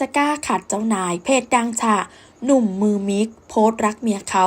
จะกล้าขัดเจ้านาย เพจดังฉะหนุ่มมือมิก โพสต์รักเมียเขา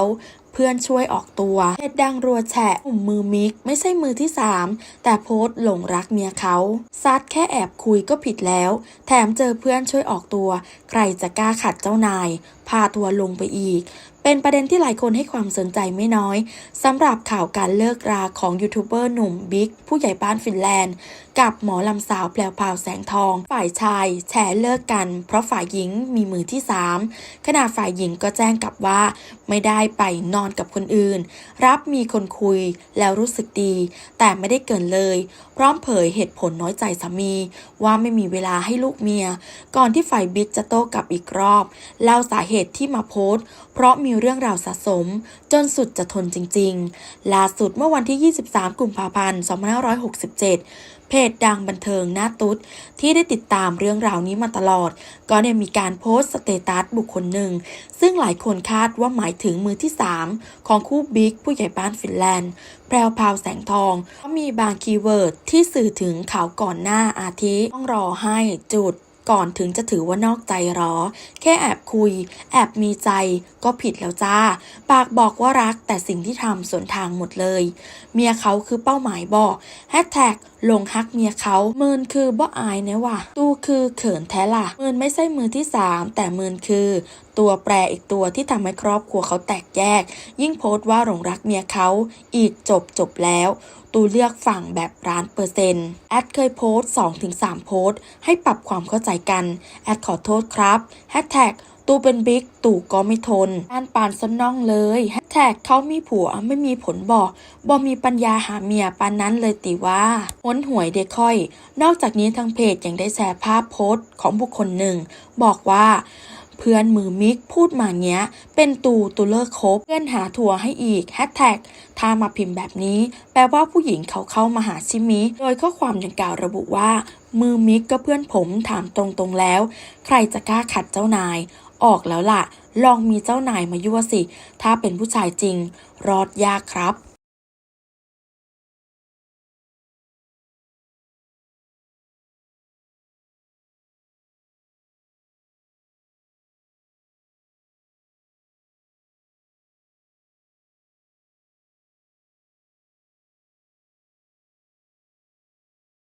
เพื่อนช่วยออกตัวเพจดังรัวแฉะหนุ่มมือมิก ไม่ใช่มือที่สามแต่โพสต์หลงรักเมียเขาซัดแค่แอบคุยก็ผิดแล้ว แถมเจอเพื่อนช่วยออกตัว ใครจะกล้าขัดเจ้านาย พาตัวลงไปอีก เป็นประเด็นที่หลายคนให้ความสนใจไม่น้อยสำหรับข่าวการเลิกราของยูทูบเบอร์หนุ่มบิ๊กผู้ใหญ่บ้านฟินแลนด์ กับหมอลำสาวแพลวพาวแสงทอง ฝ่ายชายแฉเลิกกัน เพราะฝ่ายหญิงมีมือที่สามขณะฝ่ายหญิงก็แจ้งกลับว่า ไม่ได้ไปนอนกับคนอื่น รับมีคนคุยแล้วรู้สึกดี แต่ไม่ได้เกินเลย พร้อมเผยเหตุผลน้อยใจสามี ว่าไม่มีเวลาให้ลูกเมีย ก่อนที่ฝ่ายบิ๊กจะโต้กลับอีกรอบเล่าสาเหตุที่มาโพสต์เพราะมีีเรื่องราวสะสม จนสุดจะทนจริง ๆ ล่าสุดเมื่อวันที่ 23 กุมภาพันธ์ 2567 เพจดังบันเทิงหน้าตุ๊ด ที่ได้ติดตามเรื่องราวนี้มาตลอด ก็ได้มีการโพสต์สเตตัสบุคคลหนึ่ง ซึ่งหลายคนคาดว่าหมายถึงมือที่ 3 ของคู่บิ๊กผู้ใหญ่บ้านฟินแลนด์ แพรวพราวแสงทองเพราะมีบางคีย์เวิร์ดที่สื่อถึงข่าวก่อนหน้าอาทิต้องรอให้จุด ก่อนถึงจะถือว่านอกใจหรอ แค่แอบคุย แอบมีใจ ก็ผิดแล้วจ้า ปากบอกว่ารักแต่สิ่งที่ทำสวนทางหมดเลย เมียเขาคือเป้าหมายบอกแฮชแท็กลงฮักเมียเขาเมินคือบ่อายนะว่ะ ตู้คือเขินแท้ล่ะเมินไม่ใช่มือที่สามแต่เมินคือ ตัวแปรอีกตัวที่ทำให้ครอบครัวเขาแตกแยก ยิ่งโพสต์ว่าหลงรักเมียเขาอีกจบจบแล้ว ตูเลือกฝั่งแบบร้านเปอร์เซ็นต์แอดเคยโพสต์2-3 โพสต์ ให้ปรับความเข้าใจกัน แอดขอโทษครับแฮชแท็กตูเป็นบิ๊กตู่ก็ไม่ทนอ่านปานสนน่องเลยแฮชแท็กเขามีผัวไม่มีผลบอกบอมีปัญญาหาเมียปานนั้นเลยติว่าหนหวยเด็ค่อย นอกจากนี้ทางเพจยังได้แชร์ภาพโพสต์ของบุคคลหนึ่ง บอกว่า เพื่อนมือมิกพูดมาเงี้ย เป็นตูตูเลิกคบ เพื่อนหาทัวร์ให้อีกแฮชแท็กถ้ามาพิมพ์แบบนี้ แปลว่าผู้หญิงเขาเข้ามาหาชิมิ โดยข้อความดังกล่าวระบุว่า มือมิกก็เพื่อนผมถามตรงๆแล้ว ใครจะกล้าขัดเจ้านาย ออกแล้วล่ะ ลองมีเจ้านายมายั่วสิ ถ้าเป็นผู้ชายจริง รอดยากครับ